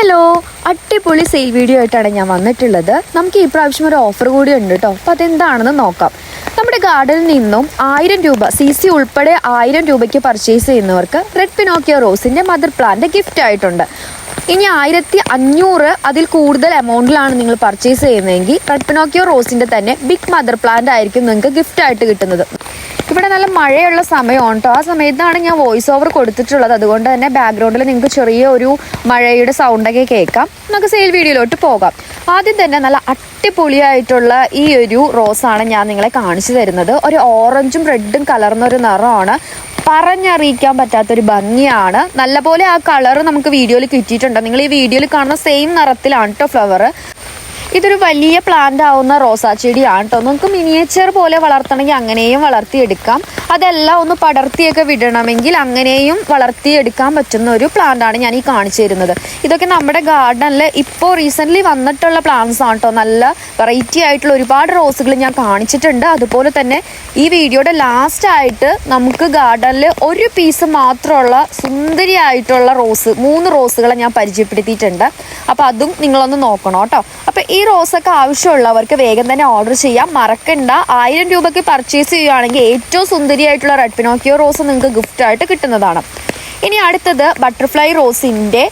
Hello അടിപൊളി sale video ആയിട്ടാണ് ഞാൻ വന്നിട്ടുള്ളത്. നമുക്ക് ഈ പ്രാവശ്യം ഒരു ഓഫർ കൂടി ഉണ്ട് കേട്ടോ അപ്പോൾ അതെന്താണെന്ന് നോക്കാം. നമ്മുടെ ഗാർഡനിൽ നിന്നും ആയിരം രൂപ സി സി ഉൾപ്പെടെ ആയിരം രൂപയ്ക്ക് പർച്ചേസ് ചെയ്യുന്നവർക്ക് റെഡ് പിനോക്കിയ റോസിന്റെ മദർ പ്ലാന്റ് ഗിഫ്റ്റ് ആയിട്ടുണ്ട്. ഇനി ആയിരത്തി അഞ്ഞൂറ് അതിൽ കൂടുതൽ എമൗണ്ടിലാണ് നിങ്ങൾ പർച്ചേസ് ചെയ്യുന്നതെങ്കിൽ റെഡ് പിനോക്കിയോ റോസിന്റെ തന്നെ ബിഗ് മദർ പ്ലാന്റ് ആയിരിക്കും നിങ്ങൾക്ക് ഗിഫ്റ്റ് ആയിട്ട് കിട്ടുന്നത്. ഇവിടെ നല്ല മഴയുള്ള സമയമാണ് കേട്ടോ ആ സമയത്താണ് ഞാൻ വോയിസ് ഓവർ കൊടുത്തിട്ടുള്ളത്. അതുകൊണ്ട് തന്നെ ബാക്ക്ഗ്രൗണ്ടിൽ നിങ്ങൾക്ക് ചെറിയ ഒരു മഴയുടെ സൗണ്ടൊക്കെ കേൾക്കാം. നമുക്ക് സെയിൽ വീഡിയോയിലോട്ട് പോകാം. ആദ്യം തന്നെ നല്ല അടിപൊളിയായിട്ടുള്ള ഈ ഒരു റോസാണ് ഞാൻ നിങ്ങളെ കാണിച്ചു തരുന്നത്. ഒരു ഓറഞ്ചും റെഡും കലർന്ന ഒരു നിറമാണ്. പറഞ്ഞറിയിക്കാൻ പറ്റാത്തൊരു ഭംഗിയാണ്. നല്ലപോലെ ആ കളർ നമുക്ക് വീഡിയോയിൽ കിട്ടിയിട്ടുണ്ട്? നിങ്ങൾ ഈ വീഡിയോയിൽ കാണുന്ന സെയിം നിറത്തിലാണ് കേട്ടോ ഫ്ലവർ ഇതൊരു വലിയ പ്ലാന്റ് ആവുന്ന റോസാ ചെടിയാണ് കേട്ടോ നമുക്ക് മിനിയേച്ചർ പോലെ വളർത്തണമെങ്കിൽ അങ്ങനെയും വളർത്തിയെടുക്കാം. അതെല്ലാം ഒന്ന് പടർത്തിയൊക്കെ വിടണമെങ്കിൽ അങ്ങനെയും വളർത്തിയെടുക്കാൻ പറ്റുന്ന ഒരു പ്ലാന്റ് ആണ് ഞാൻ ഈ കാണിച്ചു തരുന്നത്. ഇതൊക്കെ നമ്മുടെ ഗാർഡനിൽ ഇപ്പോൾ റീസെന്റ്ലി വന്നിട്ടുള്ള പ്ലാന്റ്സ് ആണ് കേട്ടോ നല്ല വെറൈറ്റി ആയിട്ടുള്ള ഒരുപാട് റോസുകൾ ഞാൻ കാണിച്ചിട്ടുണ്ട്. അതുപോലെ തന്നെ ഈ വീഡിയോയുടെ ലാസ്റ്റ് ആയിട്ട് നമുക്ക് ഗാർഡനിൽ ഒരു പീസ് മാത്രമുള്ള സുന്ദരിയായിട്ടുള്ള റോസ് മൂന്ന് റോസുകളെ ഞാൻ പരിചയപ്പെടുത്തിയിട്ടുണ്ട്. അപ്പോൾ അതും നിങ്ങളൊന്ന് നോക്കണം കേട്ടോ അപ്പോൾ ഈ റോസൊക്കെ ആവശ്യമുള്ളവർക്ക് വേഗം തന്നെ ഓർഡർ ചെയ്യാം. മറക്കണ്ട. ആയിരം രൂപയ്ക്ക് പർച്ചേസ് ചെയ്യുകയാണെങ്കിൽ ഏറ്റവും സുന്ദരിയായിട്ടുള്ള റെഡ് പിനോക്കിയോ റോസ് നിങ്ങൾക്ക് ഗിഫ്റ്റ് ആയിട്ട് കിട്ടുന്നതാണ്. ഇനി അടുത്തത് ബട്ടർഫ്ലൈ റോസിന്റെ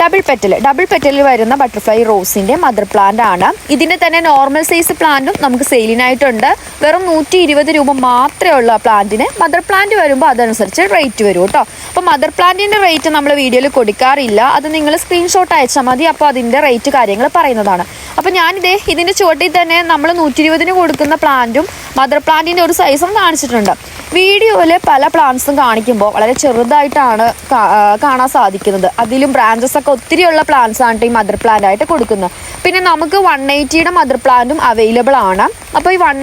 ഡബിൾ പെറ്റൽ ഡബിൾ പെറ്റലിൽ വരുന്ന ബട്ടർഫ്ലൈ റോസിന്റെ മദർ പ്ലാന്റ് ആണ്. ഇതിന്റെ തന്നെ നോർമൽ സൈസ് പ്ലാന്റും നമുക്ക് സെയിലിനായിട്ടുണ്ട് വെറും നൂറ്റി ഇരുപത് രൂപ മാത്രമേ ഉള്ളൂ ആ പ്ലാന്റിന് മദർ പ്ലാന്റ് വരുമ്പോൾ അതനുസരിച്ച് റേറ്റ് വരും കേട്ടോ. അപ്പോൾ മദർ പ്ലാന്റിന്റെ റേറ്റ് നമ്മൾ വീഡിയോയിൽ കൊടുക്കാറില്ല. അത് നിങ്ങൾ സ്ക്രീൻഷോട്ട് അയച്ചാൽ മതി. അപ്പോൾ അതിന്റെ റേറ്റ് കാര്യങ്ങൾ പറയുന്നതാണ്. അപ്പോൾ ഞാനിതേ ഇതിന്റെ ചുവട്ടിൽ തന്നെ നമ്മൾ നൂറ്റി ഇരുപതിന് കൊടുക്കുന്ന പ്ലാന്റും മദർ പ്ലാന്റിന്റെ ഒരു സൈസും കാണിച്ചിട്ടുണ്ട്. വീഡിയോയിൽ പല പ്ലാന്റ്സും കാണിക്കുമ്പോൾ വളരെ ചെറുതായിട്ടാണ് കാണാൻ സാധിക്കുന്നത്. അതിലും ബ്രാഞ്ചസ് ഒക്കെ ഒത്തിരിയുള്ള പ്ലാന്റ്സ് ആണ് ഈ മദർ പ്ലാന്റ് ആയിട്ട് കൊടുക്കുന്നത്. പിന്നെ നമുക്ക് വൺ എയ്റ്റിയുടെ മദർ പ്ലാന്റും അവൈലബിൾ ആണ്. അപ്പോൾ ഈ വൺ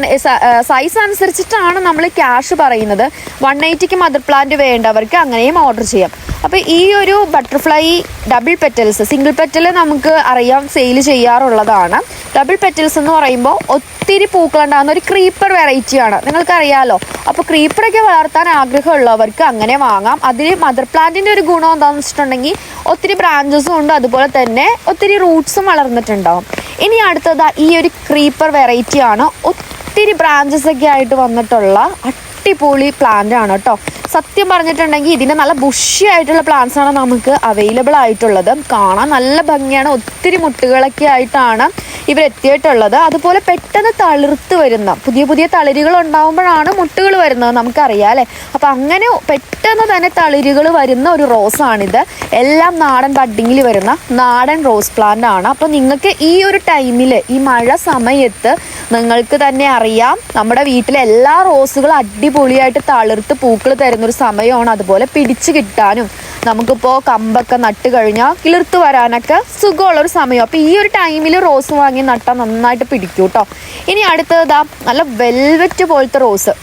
സൈസ് അനുസരിച്ചിട്ടാണ് നമ്മൾ ക്യാഷ് പറയുന്നത്. വൺ എയ്റ്റിക്ക് മദർ പ്ലാന്റ് വേണ്ടവർക്ക് അങ്ങനെയും ഓർഡർ ചെയ്യാം. അപ്പോൾ ഈ ഒരു butterfly double petals single petal നമുക്ക് അറിയാം സെയിൽ ചെയ്യാറുള്ളതാണ്. ഡബിൾ പെറ്റൽസ് എന്ന് പറയുമ്പോൾ ഒത്തിരി പൂക്കളുണ്ടാകുന്ന ഒരു ക്രീപ്പർ വെറൈറ്റിയാണ് നിങ്ങൾക്കറിയാലോ? അപ്പോൾ ക്രീപ്പറൊക്കെ വളർത്താൻ ആഗ്രഹമുള്ളവർക്ക് അങ്ങനെ വാങ്ങാം. അതിന് മദർ പ്ലാന്റിന്റെ ഒരു ഗുണം എന്താണെന്ന് വെച്ചിട്ടുണ്ടെങ്കിൽ ഒത്തിരി ബ്രാഞ്ചസും ഉണ്ട് അതുപോലെ തന്നെ ഒത്തിരി റൂട്ട്സും വളർന്നിട്ടുണ്ടാവും. ഇനി അടുത്തത് ഈ ഒരു ക്രീപ്പർ വെറൈറ്റി ആണ്. ഒത്തിരി ബ്രാഞ്ചസ് ഒക്കെ ആയിട്ട് വന്നിട്ടുള്ള അടിപൊളി പ്ലാന്റ് ആണ് കേട്ടോ. സത്യം പറഞ്ഞിട്ടുണ്ടെങ്കിൽ ഇതിന്റെ നല്ല ബുഷി ആയിട്ടുള്ള പ്ലാന്റ്സ് ആണ് നമുക്ക് അവൈലബിൾ ആയിട്ടുള്ളത്. കാണാൻ നല്ല ഭംഗിയാണ്. ഒത്തിരി മുട്ടുകളൊക്കെ ആയിട്ടാണ് ഇവർ എത്തിയിട്ടുള്ളത്. അതുപോലെ പെട്ടെന്ന് തളിർത്ത് വരുന്ന പുതിയ പുതിയ തളിരുകൾ ഉണ്ടാകുമ്പോഴാണ് മുട്ടുകൾ വരുന്നത് നമുക്കറിയാം അല്ലേ? അപ്പം അങ്ങനെ പെട്ടെന്ന് തന്നെ തളിരുകൾ വരുന്ന ഒരു റോസാണിത് എല്ലാം നാടൻ ബഡ്ഡിങ്ങിൽ വരുന്ന നാടൻ റോസ് പ്ലാന്റ് ആണ്. അപ്പോൾ നിങ്ങൾക്ക് ഈ ഒരു ടൈമിൽ ഈ മഴ സമയത്ത് നിങ്ങൾക്ക് തന്നെ അറിയാം നമ്മുടെ വീട്ടിലെ എല്ലാ റോസുകളും അടിപൊളിയായിട്ട് തളിർത്ത് പൂക്കൾ തരുന്നൊരു സമയമാണ് അതുപോലെ പിടിച്ചു കിട്ടാനും. നമുക്കിപ്പോൾ കമ്പൊക്കെ നട്ട് കഴിഞ്ഞാൽ കിളിർത്ത് വരാനൊക്കെ സുഖമുള്ളൊരു സമയം. അപ്പോൾ ഈ ഒരു ടൈമിൽ റോസ് വാങ്ങി നട്ടാൽ നന്നായിട്ട് പിടിക്കും കേട്ടോ ഇനി അടുത്തതാ നല്ല വെൽവെറ്റ് പോലത്തെ റോസ്.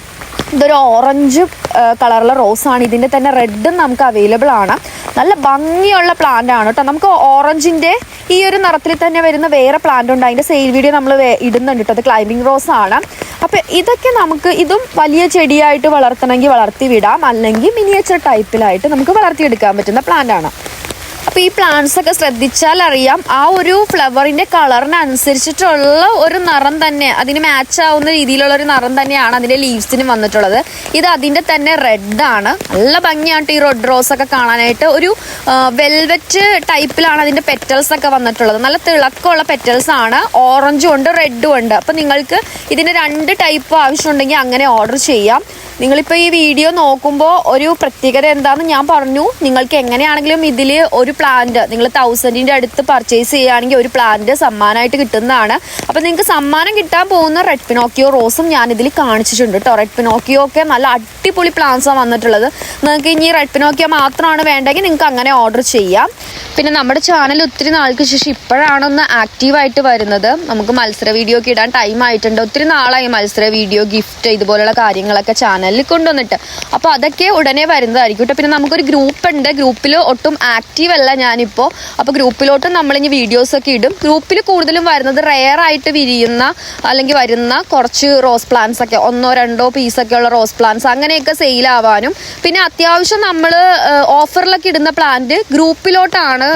ഇതൊരു ഓറഞ്ച് കളറുള്ള റോസാണ്. ഇതിന്റെ തന്നെ റെഡും നമുക്ക് അവൈലബിൾ ആണ്. നല്ല ഭംഗിയുള്ള പ്ലാന്റ് ആണ് കേട്ടോ നമുക്ക് ഓറഞ്ചിന്റെ ഈ ഒരു നിറത്തിൽ തന്നെ വരുന്ന വേറെ പ്ലാന്റ് ഉണ്ട്. അതിന്റെ സെയിൽ വീഡിയോ നമ്മൾ ഇടുന്നുണ്ട് കേട്ടോ അത് ക്ലൈമ്പിംഗ് റോസ് ആണ്. അപ്പോൾ ഇതൊക്കെ നമുക്ക് ഇതും വലിയ ചെടിയായിട്ട് വളർത്തണമെങ്കിൽ വളർത്തി വിടാം അല്ലെങ്കിൽ മിനിയേച്ചർ ടൈപ്പിലായിട്ട് നമുക്ക് വളർത്തിയെടുക്കാൻ പറ്റുന്ന പ്ലാന്റ് ആണ്. അപ്പോൾ ഈ പ്ലാന്റ്സ് ഒക്കെ ശ്രദ്ധിച്ചാൽ അറിയാം. ആ ഒരു ഫ്ലവറിന്റെ കളറിനനുസരിച്ചിട്ടുള്ള ഒരു നിറം തന്നെ അതിന് മാച്ച് ആവുന്ന രീതിയിലുള്ള ഒരു നിറം തന്നെയാണ് അതിന്റെ ലീവ്സിന് വന്നിട്ടുള്ളത്. ഇത് അതിന്റെ തന്നെ റെഡ് ആണ്. നല്ല ഭംഗിയാണ് ഈ റെഡ് റോസ് ഒക്കെ കാണാനായിട്ട് ഒരു വെൽവെറ്റ് ടൈപ്പിലാണ് അതിന്റെ പെറ്റൽസ് ഒക്കെ വന്നിട്ടുള്ളത്. നല്ല തിളക്കമുള്ള പെറ്റൽസ് ആണ്. ഓറഞ്ചും ഉണ്ട് റെഡും ഉണ്ട്. അപ്പോൾ നിങ്ങൾക്ക് ഇതിന്റെ രണ്ട് ടൈപ്പ് ആവശ്യമുണ്ടെങ്കിൽ അങ്ങനെ ഓർഡർ ചെയ്യാം. നിങ്ങളിപ്പോൾ ഈ വീഡിയോ നോക്കുമ്പോൾ ഒരു പ്രത്യേകത എന്താണെന്ന് ഞാൻ പറഞ്ഞു. നിങ്ങൾക്ക് എങ്ങനെയാണെങ്കിലും ഇതിൽ ഒരു പ്ലാന്റ് നിങ്ങൾ തൗസൻഡിന്റെ അടുത്ത് പർച്ചേസ് ചെയ്യുകയാണെങ്കിൽ ഒരു പ്ലാന്റ് സമ്മാനമായിട്ട് കിട്ടുന്നതാണ്. അപ്പോൾ നിങ്ങൾക്ക് സമ്മാനം കിട്ടാൻ പോകുന്ന റെഡ് പിനോക്കിയോ റോസും ഞാൻ ഇതിൽ കാണിച്ചിട്ടുണ്ട് കേട്ടോ റെഡ് പിനോക്കിയോ ഒക്കെ നല്ല അടിപൊളി പ്ലാന്റ്സാണ് വന്നിട്ടുള്ളത്. നിങ്ങൾക്ക് ഇനി റെഡ് പിനോക്കിയോ മാത്രമാണ് വേണ്ടെങ്കിൽ നിങ്ങൾക്ക് അങ്ങനെ ഓർഡർ ചെയ്യാം. പിന്നെ നമ്മുടെ ചാനൽ ഒത്തിരി നാൾക്ക് ശേഷം ഇപ്പോഴാണൊന്ന് ആക്റ്റീവായിട്ട് വരുന്നത്. നമുക്ക് മത്സര വീഡിയോ ഒക്കെ ഇടാൻ ടൈം ആയിട്ടുണ്ട്. ഒത്തിരി നാളായി മത്സര വീഡിയോ ഗിഫ്റ്റ് ഇതുപോലുള്ള കാര്യങ്ങളൊക്കെ ചാനലിൽ കൊണ്ടുവന്നിട്ട് അപ്പോൾ അതൊക്കെ ഉടനെ വരുന്നതായിരിക്കും കേട്ടോ. പിന്നെ നമുക്കൊരു ഗ്രൂപ്പ് ഉണ്ട്. ഗ്രൂപ്പിൽ ഒട്ടും ആക്റ്റീവ് അല്ല ഞാനിപ്പോൾ അപ്പോൾ ഗ്രൂപ്പിലോട്ടും നമ്മളിനി വീഡിയോസ് ഒക്കെ ഇടും. ഗ്രൂപ്പിൽ കൂടുതലും വരുന്നത് റെയർ ആയിട്ട് വിരിയുന്ന അല്ലെങ്കിൽ വരുന്ന കുറച്ച് റോസ് പ്ലാന്റ്സ് ഒക്കെ. ഒന്നോ രണ്ടോ പീസൊക്കെ ഉള്ള റോസ് പ്ലാന്റ്സ് അങ്ങനെയൊക്കെ സെയിൽ ആവാനും. പിന്നെ അത്യാവശ്യം നമ്മൾ ഓഫറിലൊക്കെ ഇടുന്ന പ്ലാന്റ് ഗ്രൂപ്പിലോട്ടാണ്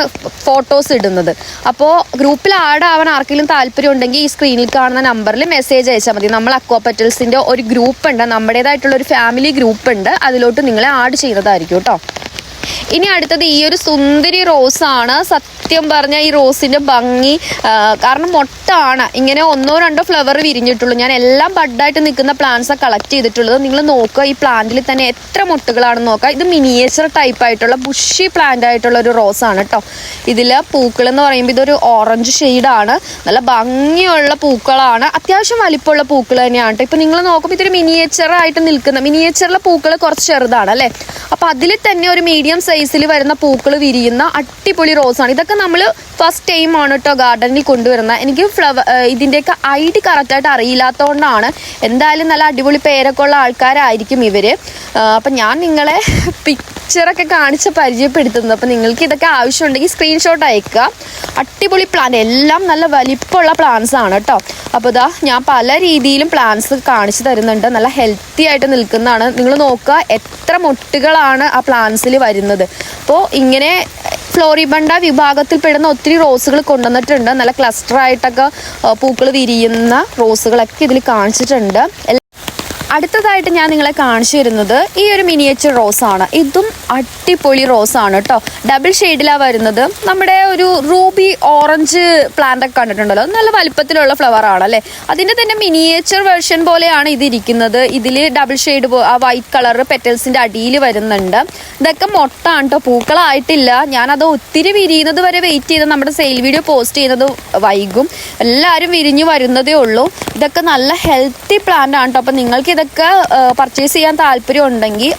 ഫോട്ടോസ് ഇടുന്നത്. അപ്പോൾ ഗ്രൂപ്പിൽ ആഡ് ആവാൻ ആർക്കെങ്കിലും താല്പര്യം ഉണ്ടെങ്കിൽ ഈ സ്ക്രീനിൽ കാണുന്ന നമ്പറിൽ മെസ്സേജ് അയച്ചാൽ മതി. നമ്മൾ അക്വാ പെറ്റൽസിന്റെ ഒരു ഗ്രൂപ്പ് ഉണ്ട്. നമ്മുടേതായിട്ടുള്ള ഒരു ഫാമിലി ഗ്രൂപ്പ് ഉണ്ട്. അതിലോട്ട് നിങ്ങളെ ആഡ് ചെയ്യുന്നതായിരിക്കും കേട്ടോ. ഇനി അടുത്തത് ഈ ഒരു സുന്ദരി റോസാണ് സത്യം പറഞ്ഞ ഈ റോസിന്റെ ഭംഗി കാരണം മൊട്ടാണ്. ഇങ്ങനെ ഒന്നോ രണ്ടോ ഫ്ലവർ വിരിഞ്ഞിട്ടുള്ളൂ. ഞാൻ എല്ലാം ബഡായിട്ട് നിൽക്കുന്ന പ്ലാന്റ്സാണ് കളക്ട് ചെയ്തിട്ടുള്ളത്. നിങ്ങൾ നോക്കുക ഈ പ്ലാന്റിൽ തന്നെ എത്ര മുട്ടുകളാണെന്ന് നോക്കുക. ഇത് മിനിയേച്ചർ ടൈപ്പ് ആയിട്ടുള്ള ബുഷി പ്ലാന്റ് ആയിട്ടുള്ള ഒരു റോസ് ആണ് കേട്ടോ ഇതിൽ പൂക്കൾ എന്ന് പറയുമ്പോൾ ഇതൊരു ഓറഞ്ച് ഷെയ്ഡാണ് നല്ല ഭംഗിയുള്ള പൂക്കളാണ്. അത്യാവശ്യം വലിപ്പമുള്ള പൂക്കൾ തന്നെയാണ് കേട്ടോ ഇപ്പം നിങ്ങൾ നോക്കുമ്പോൾ ഇതൊരു മിനിയേച്ചർ ആയിട്ട് നിൽക്കുന്ന മിനിയേച്ചറിലെ പൂക്കൾ കുറച്ച് ചെറുതാണ് അല്ലേ? അപ്പോൾ അതിൽ തന്നെ ഒരു മീഡിയം സൈസിൽ വരുന്ന പൂക്കൾ വിരിയുന്ന അടിപൊളി ആണ്. ഇതൊക്കെ നമ്മൾ ഫസ്റ്റ് ടൈം ആണ് കേട്ടോ ഗാർഡനിൽ കൊണ്ടുവരുന്നത്. എനിക്ക് ഫ്ലവർ ഇതിന്റെയൊക്കെ ഐ ഡി കറക്റ്റായിട്ട് അറിയില്ലാത്തതുകൊണ്ടാണ് എന്തായാലും നല്ല അടിപൊളി പേരൊക്കെ ഉള്ള ആൾക്കാരായിരിക്കും ഇവർ അപ്പം ഞാൻ നിങ്ങളെ പിക്ചറൊക്കെ കാണിച്ച് പരിചയപ്പെടുത്തുന്നത്. അപ്പം നിങ്ങൾക്ക് ഇതൊക്കെ ആവശ്യമുണ്ടെങ്കിൽ സ്ക്രീൻഷോട്ട് അയക്കുക അടിപൊളി പ്ലാൻ എല്ലാം നല്ല വലിപ്പമുള്ള പ്ലാന്റ്സ് ആണ് കേട്ടോ അപ്പോൾ ഇതാ ഞാൻ പല രീതിയിലും പ്ലാന്റ്സ് കാണിച്ചു തരുന്നുണ്ട്. നല്ല ഹെൽത്തി ആയിട്ട് നിൽക്കുന്നതാണ്. നിങ്ങൾ നോക്കുക എത്ര മുട്ടുകളാണ് ആ പ്ലാന്റ്സിൽ വരുന്നത്. അപ്പോൾ ഇങ്ങനെ ഫ്ലോറിബണ്ട വിഭാഗത്തിൽപ്പെടുന്ന ഒത്തിരി റോസുകൾ കൊണ്ടുവന്നിട്ടുണ്ട്. നല്ല ക്ലസ്റ്റർ ആയിട്ടൊക്കെ പൂക്കൾ വിരിയുന്ന റോസുകളൊക്കെ ഇതിൽ കാണിച്ചിട്ടുണ്ട്. അടുത്തതായിട്ട് ഞാൻ നിങ്ങളെ കാണിച്ചു തരുന്നത് ഈ ഒരു മിനിയേച്ചർ റോസ് ആണ്. ഇതും അടിപൊളി റോസ് ആണ് കേട്ടോ ഡബിൾ ഷെയ്ഡിലാണ് വരുന്നത്. നമ്മുടെ ഒരു റൂബി ഓറഞ്ച് പ്ലാന്റ് ഒക്കെ കണ്ടിട്ടുണ്ടല്ലോ. നല്ല വലിപ്പത്തിലുള്ള ഫ്ലവർ ആണ് അല്ലേ? അതിന്റെ തന്നെ മിനിയേച്ചർ വെർഷൻ പോലെയാണ് ഇതിരിക്കുന്നത് ഇതിൽ ഡബിൾ ഷെയ്ഡ് ആ വൈറ്റ് കളർ പെറ്റൽസിന്റെ അടിയിൽ വരുന്നുണ്ട്. ഇതൊക്കെ മൊട്ടാണ് കേട്ടോ പൂക്കളായിട്ടില്ല. ഞാനത് ഒത്തിരി വിരിയുന്നത് വരെ വെയിറ്റ് ചെയ്ത് നമ്മുടെ സെയിൽ വീഡിയോ പോസ്റ്റ് ചെയ്യുന്നത് വൈകും. എല്ലാവരും വിരിഞ്ഞു വരുന്നതേ ഉള്ളൂ. ഇതൊക്കെ നല്ല ഹെൽത്തി പ്ലാന്റ് ആണ് കേട്ടോ അപ്പം നിങ്ങൾക്ക് ഇതൊക്കെ പർച്ചേസ് ചെയ്യാൻ താല്പര്യം ഉണ്ടെങ്കിൽ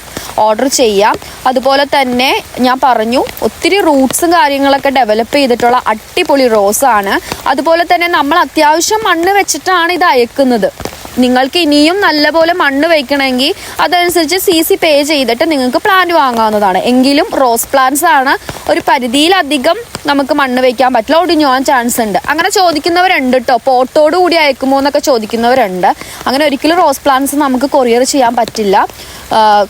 ഓർഡർ ചെയ്യാം. അതുപോലെ തന്നെ ഞാൻ പറഞ്ഞു ഒത്തിരി റൂട്ട്സും കാര്യങ്ങളൊക്കെ ഡെവലപ്പ് ചെയ്തിട്ടുള്ള അടിപൊളി റോസാണ് അതുപോലെ തന്നെ നമ്മൾ അത്യാവശ്യം മണ്ണ് വെച്ചിട്ടാണ് ഇത് അയക്കുന്നത്. നിങ്ങൾക്ക് ഇനിയും നല്ലപോലെ മണ്ണ് വയ്ക്കണമെങ്കിൽ അതനുസരിച്ച് സി സി പേ ചെയ്തിട്ട് നിങ്ങൾക്ക് പ്ലാന്റ് വാങ്ങാവുന്നതാണ്. എങ്കിലും റോസ് പ്ലാന്റ്സ് ആണ് ഒരു പരിധിയിലധികം നമുക്ക് മണ്ണ് വയ്ക്കാൻ പറ്റില്ല. ഒടിഞ്ഞു പോകാൻ ചാൻസ് ഉണ്ട്. അങ്ങനെ ചോദിക്കുന്നവരുണ്ട് കേട്ടോ പോട്ടോട് കൂടി അയക്കുമോ എന്നൊക്കെ ചോദിക്കുന്നവരുണ്ട്. അങ്ങനെ ഒരിക്കലും റോസ് പ്ലാന്റ്സ് നമുക്ക് കൊറിയർ ചെയ്യാൻ പറ്റില്ല.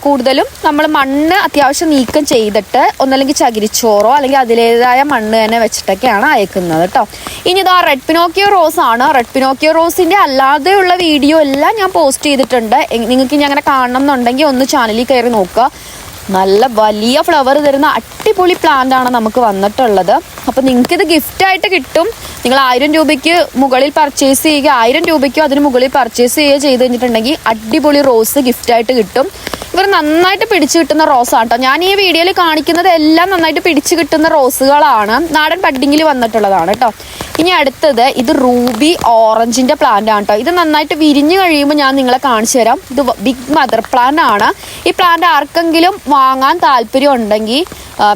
കൂടുതലും നമ്മൾ മണ്ണ് അത്യാവശ്യം നീക്കം ചെയ്തിട്ട് ഒന്നല്ലെങ്കിൽ ചകിരിച്ചോറോ അല്ലെങ്കിൽ അതിലേതായ മണ്ണ് തന്നെ വെച്ചിട്ടൊക്കെയാണ് അയക്കുന്നത് കേട്ടോ. ഇനി ഇതാ റെഡ് പിനോക്കിയോ റോസ് ആണ്. റെഡ് പിനോക്കിയോ റോസിന്റെ അല്ലാതെയുള്ള വീഡിയോ എല്ലാം ഞാൻ പോസ്റ്റ് ചെയ്തിട്ടുണ്ട്. നിങ്ങൾക്ക് ഇനി അങ്ങനെ കാണണം എന്നുണ്ടെങ്കിൽ ഒന്ന് ചാനലിൽ കയറി നോക്കുക. നല്ല വലിയ ഫ്ലവർ തരുന്ന അടിപൊളി പ്ലാന്റ് ആണ് നമുക്ക് വന്നിട്ടുള്ളത്. അപ്പോൾ നിങ്ങൾക്ക് ഇത് ഗിഫ്റ്റ് ആയിട്ട് കിട്ടും. നിങ്ങൾ ആയിരം രൂപയ്ക്ക് മുകളിൽ പർച്ചേസ് ചെയ്യുക ആയിരം രൂപയ്ക്കോ അതിന് മുകളിൽ പർച്ചേസ് ചെയ്യുക ചെയ്ത് കഴിഞ്ഞിട്ടുണ്ടെങ്കിൽ അടിപൊളി റോസ് ഗിഫ്റ്റായിട്ട് കിട്ടും. ഇവർ നന്നായിട്ട് പിടിച്ചു കിട്ടുന്ന റോസാണ് ഞാൻ ഈ വീഡിയോയിൽ കാണിക്കുന്നത് എല്ലാം നന്നായിട്ട് പിടിച്ചു കിട്ടുന്ന റോസുകളാണ്. നാടൻ ബഡ്ഡിങ്ങിൽ വന്നിട്ടുള്ളതാണ് കേട്ടോ. ഇനി അടുത്തത് ഇത് റൂബി ഓറഞ്ചിന്റെ പ്ലാന്റ് ആണ് കേട്ടോ. ഇത് നന്നായിട്ട് വിരിഞ്ഞു കഴിയുമ്പോൾ ഞാൻ നിങ്ങളെ കാണിച്ചു തരാം. ഇത് ബിഗ് മദർ പ്ലാന്റ് ആണ്. ഈ പ്ലാന്റ് ആർക്കെങ്കിലും വാങ്ങാൻ താല്പര്യം ഉണ്ടെങ്കിൽ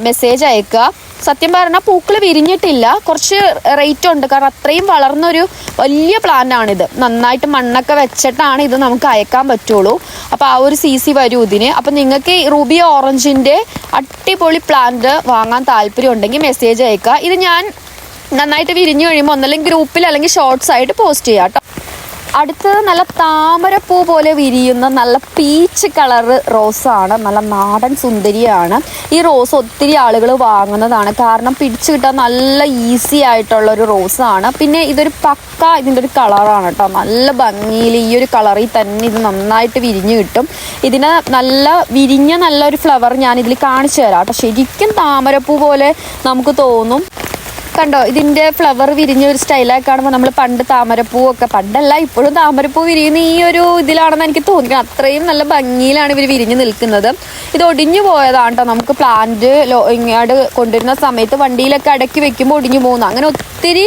മെസ്സേജ് അയക്കുക. സത്യം പറഞ്ഞാൽ പൂക്കൾ വിരിഞ്ഞിട്ടില്ല. കുറച്ച് റേറ്റ് ഉണ്ട്. കാരണം അത്രയും വളർന്നൊരു വലിയ പ്ലാന്റ് ഇത് നന്നായിട്ട് മണ്ണൊക്കെ വെച്ചിട്ടാണ് ഇത് നമുക്ക് അയക്കാൻ പറ്റുള്ളൂ. അപ്പോൾ ആ ഒരു സി സി വരും ഇതിന്. അപ്പോൾ നിങ്ങൾക്ക് റൂബി ഓറഞ്ചിന്റെ അടിപൊളി പ്ലാന്റ് വാങ്ങാൻ താല്പര്യം ഉണ്ടെങ്കിൽ മെസ്സേജ് അയക്കുക ഇത് ഞാൻ നന്നായിട്ട് വിരിഞ്ഞു കഴിയുമ്പോൾ ഒന്നല്ലെങ്കിൽ ഗ്രൂപ്പിൽ അല്ലെങ്കിൽ ഷോർട്സ് ആയിട്ട് പോസ്റ്റ് ചെയ്യാം കേട്ടോ അടുത്തത് നല്ല താമരപ്പൂ പോലെ വിരിയുന്ന നല്ല പീച്ച് കളറ് റോസാണ്. നല്ല നാടൻ സുന്ദരിയാണ്. ഈ റോസ് ഒത്തിരി ആളുകൾ വാങ്ങുന്നതാണ്. കാരണം പിടിച്ചു കിട്ടാൻ നല്ല ഈസി ആയിട്ടുള്ള ഒരു റോസാണ് പിന്നെ ഇതൊരു പക്ക ഇതിന്റെ ഒരു കളറാണ് കേട്ടോ. നല്ല ഭംഗിയിൽ ഈ ഒരു കളറിൽ തന്നെ ഇത് നന്നായിട്ട് വിരിഞ്ഞു കിട്ടും. ഇതിന് നല്ല വിരിഞ്ഞ നല്ലൊരു ഫ്ലവർ ഞാൻ ഇതിൽ കാണിച്ചു തരാം കേട്ടോ. ശരിക്കും താമരപ്പൂ പോലെ നമുക്ക് തോന്നും. കണ്ടോ? ഇതിന്റെ ഫ്ലവർ വിരിഞ്ഞ ഒരു സ്റ്റൈലായി കാണുമ്പോൾ നമ്മൾ പണ്ട് താമരപ്പൂവൊക്കെ പണ്ടല്ല ഇപ്പോഴും താമരപ്പൂ വിരിയുന്ന ഈ ഒരു ഇതിലാണെന്ന് എനിക്ക് തോന്നിക്കുന്നത് അത്രയും നല്ല ഭംഗിയിലാണ് ഇവർ വിരിഞ്ഞു നിൽക്കുന്നത്. ഇത് ഒടിഞ്ഞു പോയതാണ് കേട്ടോ നമുക്ക് പ്ലാന്റ് ഇങ്ങോട്ട് കൊണ്ടുവരുന്ന സമയത്ത് വണ്ടിയിലൊക്കെ അടക്കി വെക്കുമ്പോൾ ഒടിഞ്ഞു പോകുന്നു. അങ്ങനെ ഒത്തിരി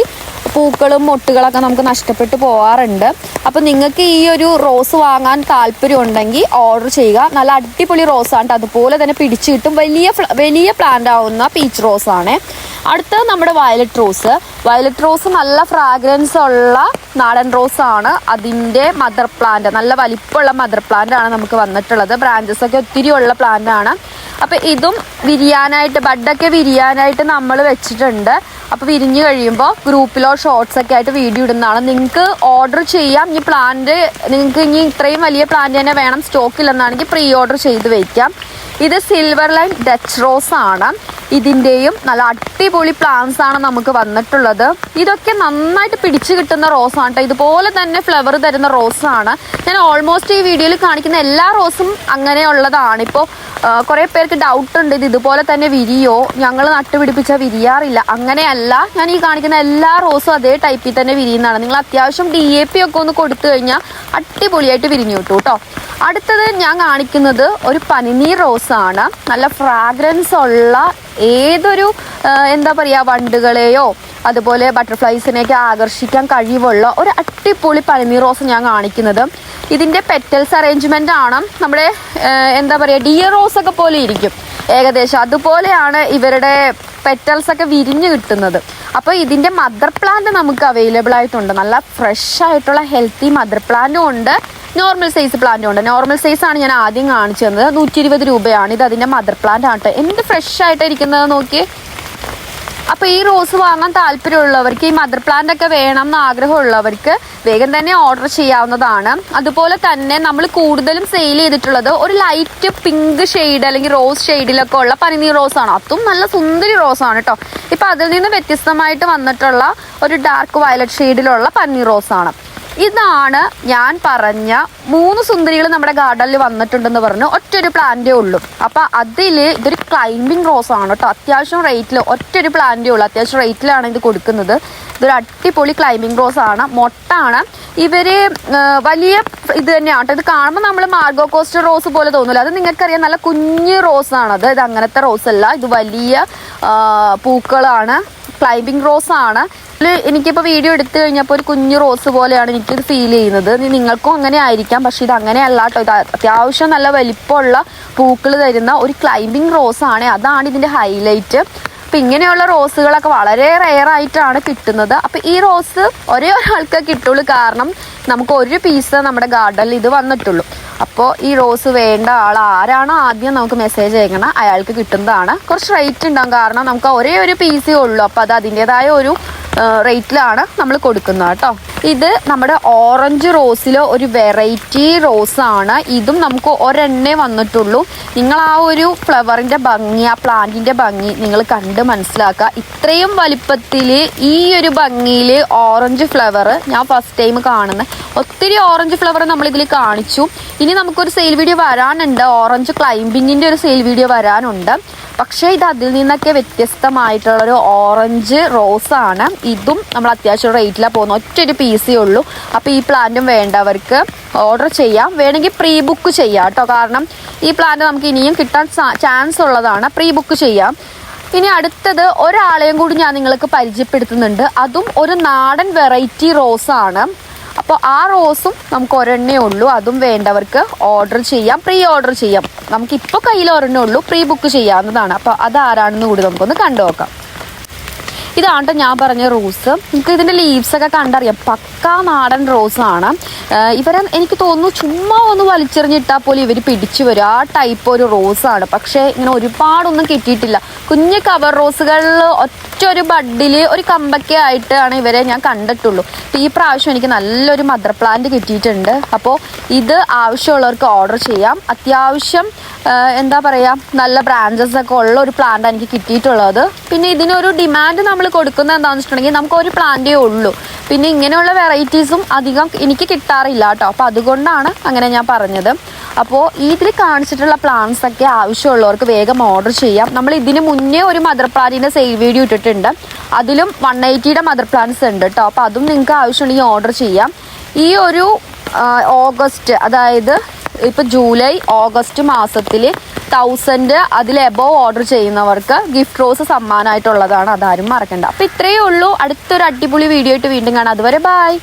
പൂക്കളും മൊട്ടുകളൊക്കെ നമുക്ക് നഷ്ടപ്പെട്ടു പോവാറുണ്ട്. അപ്പോൾ നിങ്ങൾക്ക് ഈ ഒരു റോസ് വാങ്ങാൻ താല്പര്യം ഉണ്ടെങ്കിൽ ഓർഡർ ചെയ്യുക. നല്ല അടിപൊളി റോസാണ് അതുപോലെ തന്നെ പിടിച്ചു കിട്ടും. വലിയ വലിയ പ്ലാന്റ് ആവുന്ന പീച്ച് ആണ്. അടുത്തത് നമ്മുടെ വയലറ്റ് റോസ് വയലറ്റ് റോസ് നല്ല ഫ്രാഗ്രൻസ് ഉള്ള നാടൻ റോസ് ആണ്. അതിന്റെ മദർ പ്ലാന്റ് നല്ല വലിപ്പമുള്ള മദർ പ്ലാന്റ് ആണ് നമുക്ക് വന്നിട്ടുള്ളത്. ബ്രാഞ്ചസ് ഒക്കെ ഒത്തിരി ഉള്ള പ്ലാന്റ് ആണ്. അപ്പോൾ ഇതും വിരിയാനായിട്ട് ബഡൊക്കെ വിരിയാനായിട്ട് നമ്മൾ വെച്ചിട്ടുണ്ട്. അപ്പോൾ വിരിഞ്ഞു കഴിയുമ്പോൾ ഗ്രൂപ്പിലോ ഷോർട്സ് ഒക്കെ ആയിട്ട് വീഡിയോ ഇടുന്നതാണ് നിങ്ങൾക്ക് ഓർഡർ ചെയ്യാം. ഈ പ്ലാന്റ് നിങ്ങൾക്ക് ഇനി ഇത്രയും വലിയ പ്ലാന്റ് തന്നെ വേണം. സ്റ്റോക്ക് ഇല്ലെന്നാണെങ്കിൽ പ്രീ ഓർഡർ ചെയ്ത് വയ്ക്കാം ഇത് സിൽവർ ലൈൻ ഡച്ച് റോസ് ആണ്. ഇതിന്റെയും നല്ല അടിപൊളി പ്ലാന്റ്സ് ആണ് നമുക്ക് വന്നിട്ടുള്ളത്. ഇതൊക്കെ നന്നായിട്ട് പിടിച്ചു കിട്ടുന്ന റോസ് ആണ് കേട്ടോ ഇതുപോലെ തന്നെ ഫ്ലവർ തരുന്ന റോസ് ആണ്. ഞാൻ ഓൾമോസ്റ്റ് ഈ വീഡിയോയിൽ കാണിക്കുന്ന എല്ലാ റോസും അങ്ങനെയുള്ളതാണ് ഇപ്പോൾ കുറേ പേർക്ക് ഡൗട്ട് ഉണ്ട്. ഇത് ഇതുപോലെ തന്നെ വിരിയോ? ഞങ്ങൾ നട്ടുപിടിപ്പിച്ച വിരിയാറില്ല. അങ്ങനെയല്ല. ഞാൻ ഈ കാണിക്കുന്ന എല്ലാ റോസും അതേ ടൈപ്പിൽ തന്നെ വിരിയുന്നതാണ്. നിങ്ങൾ അത്യാവശ്യം ഡി എ പി ഒക്കെ ഒന്ന് കൊടുത്തു കഴിഞ്ഞാൽ അടിപൊളിയായിട്ട് വിരിഞ്ഞു കിട്ടും കേട്ടോ അടുത്തത് ഞാൻ കാണിക്കുന്നത് ഒരു പനിനീർ റോസാണ് നല്ല ഫ്രാഗ്രൻസ് ഉള്ള ഏതൊരു എന്താ പറയുക വണ്ടുകളെയോ അതുപോലെ ബട്ടർഫ്ലൈസിനെയൊക്കെ ആകർഷിക്കാൻ കഴിവുള്ള ഒരു അടിപൊളി പനിനീർ റോസ് ഞാൻ കാണിക്കുന്നത്. ഇതിന്റെ പെറ്റൽസ് അറേഞ്ച്മെന്റ് ആണ്. നമ്മുടെ എന്താ പറയുക ഡിയർ റോസ് ഒക്കെ പോലെ ഇരിക്കും. ഏകദേശം അതുപോലെയാണ് ഇവരുടെ പെറ്റൽസ് ഒക്കെ വിരിഞ്ഞു കിട്ടുന്നത്. അപ്പോൾ ഇതിന്റെ മദർ പ്ലാന്റ് നമുക്ക് അവൈലബിൾ ആയിട്ടുണ്ട്. നല്ല ഫ്രഷ് ആയിട്ടുള്ള ഹെൽത്തി മദർ പ്ലാന്റും ഉണ്ട്. നോർമൽ സൈസ് പ്ലാന്റും ഉണ്ട്. നോർമൽ സൈസ് ആണ് ഞാൻ ആദ്യം കാണിച്ചു തന്നത് നൂറ്റി ഇരുപത് രൂപയാണ്. ഇത് അതിന്റെ മദർ പ്ലാന്റ് ആണ്. എന്ത് ഫ്രഷ് ആയിട്ട് ഇരിക്കുന്നത് നോക്കി അപ്പൊ ഈ റോസ് വാങ്ങാൻ താല്പര്യമുള്ളവർക്ക് ഈ മദർ പ്ലാന്റ് ഒക്കെ വേണം എന്ന് ആഗ്രഹമുള്ളവർക്ക് വേഗം തന്നെ ഓർഡർ ചെയ്യാവുന്നതാണ്. അതുപോലെ തന്നെ നമ്മൾ കൂടുതലും സെയിൽ ചെയ്തിട്ടുള്ളത് ഒരു ലൈറ്റ് പിങ്ക് ഷെയ്ഡ് അല്ലെങ്കിൽ റോസ് ഷെയ്ഡിലൊക്കെ ഉള്ള പനിനീർ റോസ് ആണ്. അതും നല്ല സുന്ദരി റോസ് ആണ് കേട്ടോ ഇപ്പൊ അതിൽ നിന്ന് വ്യത്യസ്തമായിട്ട് വന്നിട്ടുള്ള ഒരു ഡാർക്ക് വയലറ്റ് ഷെയ്ഡിലുള്ള പനിനീർ റോസ് ആണ്. ഇതാണ് ഞാൻ പറഞ്ഞ മൂന്ന് സുന്ദരികൾ നമ്മുടെ ഗാർഡനിൽ വന്നിട്ടുണ്ടെന്ന് പറഞ്ഞു. ഒറ്റ ഒരു പ്ലാന്റേ ഉള്ളൂ. അപ്പൊ അതിൽ ഇതൊരു ക്ലൈംബിംഗ് റോസ് ആണ് കേട്ടോ. അത്യാവശ്യം റേറ്റിൽ ഒറ്റൊരു പ്ലാന്റേ ഉള്ളൂ. അത്യാവശ്യം റേറ്റിലാണ് ഇത് കൊടുക്കുന്നത്. ഇതൊരു അടിപൊളി ക്ലൈംബിംഗ് റോസ് ആണ്. മൊട്ടാണ്. ഇവർ വലിയ ഇത് തന്നെയാണ്. ഇത് കാണുമ്പോൾ നമ്മൾ മാർഗോ കോസ്റ്റ് റോസ് പോലെ തോന്നില്ല അത് നിങ്ങൾക്കറിയാം നല്ല കുഞ്ഞ് റോസ് ആണ് അത്. ഇത് അങ്ങനത്തെ റോസ് അല്ല. ഇത് വലിയ പൂക്കളാണ്. ക്ലൈമ്പിംഗ് റോസ് ആണ്. എനിക്കിപ്പോൾ വീഡിയോ എടുത്തു കഴിഞ്ഞപ്പോൾ ഒരു കുഞ്ഞു റോസ് പോലെയാണ് എനിക്കിത് ഫീൽ ചെയ്യുന്നത്. നിങ്ങൾക്കും അങ്ങനെ ആയിരിക്കാം. പക്ഷേ ഇത് അങ്ങനെയല്ല കേട്ടോ ഇത് അത്യാവശ്യം നല്ല വലിപ്പമുള്ള പൂക്കൾ തരുന്ന ഒരു ക്ലൈമ്പിംഗ് റോസ് ആണ്. അതാണ് ഇതിന്റെ ഹൈലൈറ്റ് അപ്പൊ ഇങ്ങനെയുള്ള റോസുകളൊക്കെ വളരെ റെയർ ആയിട്ടാണ് കിട്ടുന്നത്. അപ്പൊ ഈ റോസ് ഒരേ ഒരാൾക്ക് കിട്ടുള്ളൂ. കാരണം നമുക്ക് ഒരു പീസ് നമ്മുടെ ഗാർഡനിൽ ഇത് വന്നിട്ടുള്ളൂ. അപ്പോൾ ഈ റോസ് വേണ്ട ആൾ ആരാണോ ആദ്യം നമുക്ക് മെസ്സേജ് അയക്കണം. അയാൾക്ക് കിട്ടുന്നതാണ്. കുറച്ച് റേറ്റ് ഉണ്ടാകും കാരണം നമുക്ക് ഒരേ ഒരു പീസേ ഉള്ളൂ. അപ്പോൾ അത് അതിന്റെതായ ഒരു റേറ്റിലാണ് നമ്മൾ കൊടുക്കുന്നത് കേട്ടോ. ഇത് നമ്മുടെ ഓറഞ്ച് റോസിലെ ഒരു വെറൈറ്റി ആണ് ഇതും നമുക്ക് ഒരെണ്ണേ വന്നിട്ടുള്ളൂ. നിങ്ങൾ ആ ഒരു ഫ്ലവറിന്റെ ഭംഗി ആ പ്ലാന്റിന്റെ ഭംഗി നിങ്ങൾ കണ്ട് മനസ്സിലാക്കുക. ഇത്രയും വലിപ്പത്തിൽ ഈ ഒരു ഭംഗിയിൽ ഓറഞ്ച് ഫ്ലവർ ഞാൻ ഫസ്റ്റ് ടൈം കാണുന്നത് ഒത്തിരി ഓറഞ്ച് ഫ്ലവർ നമ്മൾ ഇതിൽ കാണിച്ചു. ഇനി നമുക്കൊരു സെയിൽ വീഡിയോ വരാനുണ്ട്. ഓറഞ്ച് ക്ലൈംബിങ്ങിന്റെ ഒരു സെയിൽ വീഡിയോ വരാനുണ്ട്. പക്ഷേ ഇത് അതിൽ നിന്നൊക്കെ വ്യത്യസ്തമായിട്ടുള്ള ഒരു ഓറഞ്ച് റോസ് ആണ്. ഇതും നമ്മൾ അത്യാവശ്യം റേറ്റിലാണ് പോകുന്നത്. ഒറ്റൊരു പീസേ ഉള്ളൂ. അപ്പോൾ ഈ പ്ലാന്റും വേണ്ടവർക്ക് ഓർഡർ ചെയ്യാം. വേണമെങ്കിൽ പ്രീ ബുക്ക് ചെയ്യാം കേട്ടോ. കാരണം ഈ പ്ലാന്റ് നമുക്ക് ഇനിയും കിട്ടാൻ ചാൻസ് ഉള്ളതാണ്. പ്രീ ബുക്ക് ചെയ്യാം. ഇനി അടുത്തത് ഒരാളെയും കൂടി ഞാൻ നിങ്ങൾക്ക് പരിചയപ്പെടുത്തുന്നുണ്ട്. അതും ഒരു നാടൻ വെറൈറ്റി റോസ് ആണ്. അപ്പോൾ ആ റോസും നമുക്ക് ഒരെണ്ണേ ഉള്ളൂ. അതും വേണ്ടവർക്ക് ഓർഡർ ചെയ്യാം പ്രീ ഓർഡർ ചെയ്യാം. നമുക്ക് ഇപ്പോൾ കയ്യിൽ ഒരെണ്ണേ ഉള്ളൂ പ്രീ ബുക്ക് ചെയ്യാവുന്നതാണ്. അപ്പോൾ അതാരാണെന്ന് കൂടി നമുക്കൊന്ന് കണ്ടു നോക്കാം ഇതാണ് ഞാൻ പറഞ്ഞ റോസ്. നിങ്ങൾക്ക് ഇതിന്റെ ലീവ്സ് ഒക്കെ കണ്ടറിയാം. പക്കാ നാടൻ ആണ്. ഇവരെ എനിക്ക് തോന്നുന്നു ചുമ്മാ ഒന്ന് വലിച്ചെറിഞ്ഞിട്ടാൽ പോലും ഇവർ പിടിച്ചു വരും. ആ ടൈപ്പ് ഒരു റോസ് ആണ്. പക്ഷേ ഇങ്ങനെ ഒരുപാടൊന്നും കിട്ടിയിട്ടില്ല. കുഞ്ഞ് കവർ റോസുകളിൽ ഒറ്റ ഒരു ബഡിൽ ഒരു കമ്പക്കെ ആയിട്ടാണ് ഇവരെ ഞാൻ കണ്ടിട്ടുള്ളൂ. ഈ പ്രാവശ്യം എനിക്ക് നല്ലൊരു മദർ പ്ലാന്റ് കിട്ടിയിട്ടുണ്ട്. അപ്പോൾ ഇത് ആവശ്യമുള്ളവർക്ക് ഓർഡർ ചെയ്യാം. അത്യാവശ്യം എന്താ പറയാ നല്ല ബ്രാഞ്ചസ് ഒക്കെ ഉള്ള ഒരു പ്ലാന്റ് എനിക്ക് കിട്ടിയിട്ടുള്ളത്. പിന്നെ ഇതിനൊരു ഡിമാൻഡ് നമ്മൾ കൊടുക്കുന്നത് എന്താണെന്ന് വെച്ചിട്ടുണ്ടെങ്കിൽ നമുക്ക് ഒരു പ്ലാന്റേ ഉള്ളൂ. പിന്നെ ഇങ്ങനെയുള്ള വെറൈറ്റീസും അധികം എനിക്ക് കിട്ടാറില്ല കേട്ടോ. അപ്പോൾ അതുകൊണ്ടാണ് അങ്ങനെ ഞാൻ പറഞ്ഞത്. അപ്പോൾ ഇതിൽ കാണിച്ചിട്ടുള്ള പ്ലാന്റ്സ് ഒക്കെ ആവശ്യമുള്ളവർക്ക് വേഗം ഓർഡർ ചെയ്യാം. നമ്മൾ ഇതിന് മുന്നേ ഒരു മദർ പ്ലാന്റിന്റെ സെയിൽ വീഡിയോ ഇട്ടിട്ടുണ്ട്. അതിലും വൺ എയ്റ്റിയുടെ മദർ പ്ലാന്റ്സ് ഉണ്ട് കേട്ടോ. അപ്പോൾ അതും നിങ്ങൾക്ക് ആവശ്യമുണ്ടെങ്കിൽ ഓർഡർ ചെയ്യാം. ഈ ഒരു ഓഗസ്റ്റ് അതായത് ഇപ്പൊ ജൂലൈ ഓഗസ്റ്റ് മാസത്തിൽ തൗസൻഡ് അതിൽ എബോവ് ഓർഡർ ചെയ്യുന്നവർക്ക് ഗിഫ്റ്റ് റോസ് സമ്മാനമായിട്ടുള്ളതാണ്. അതാരും മറക്കണ്ട. അപ്പൊ ഇത്രയേ ഉള്ളൂ. അടുത്തൊരു അടിപൊളി വീഡിയോ ആയിട്ട് വീണ്ടും കാണാം. അതുവരെ ബൈ